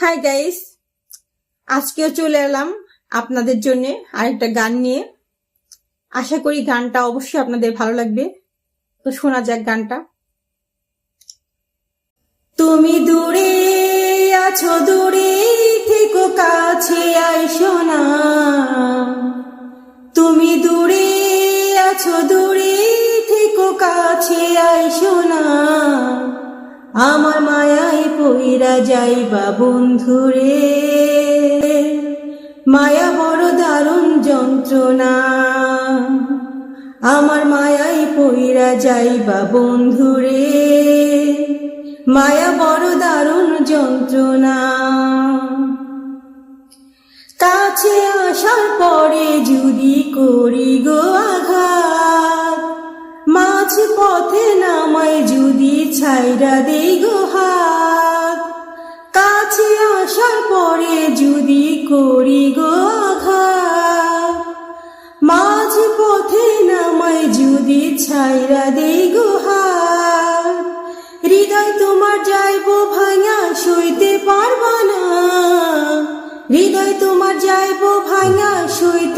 Hi guys আজকেও চলে এলাম আপনাদের জন্য আরেকটা গান নিয়ে। আশা করি গানটা অবশ্যই আপনাদের ভালো লাগবে। তো শোনা যাক গানটা। তুমি দূরে আছো, দূরে থেকো, কাছে আইসো না। তুমি দূরে আছো, দূরে থেকো, কাছে আইসো না। আমার মায়ায় পইরা যাইবা বন্ধুরে। মায়া বড় দারুণ যন্ত্রণা। আমার মায়ায় পইরা যাইবা বন্ধুরে। মায়া বড় দারুণ যন্ত্রণা। কাছে আসার পরে যদি করি গো আঘাত মাছ পথে নামায় যদি ছাইরা দেই গো হাত। কাছে আসার পরে যদি করি মাঝ পথে নামাই যদি ছাইরা দে গো হৃদয় তোমার যাইব ভাঙা, সইতে পারবা না। হৃদয় তোমার যাইব ভাঙা, সইতে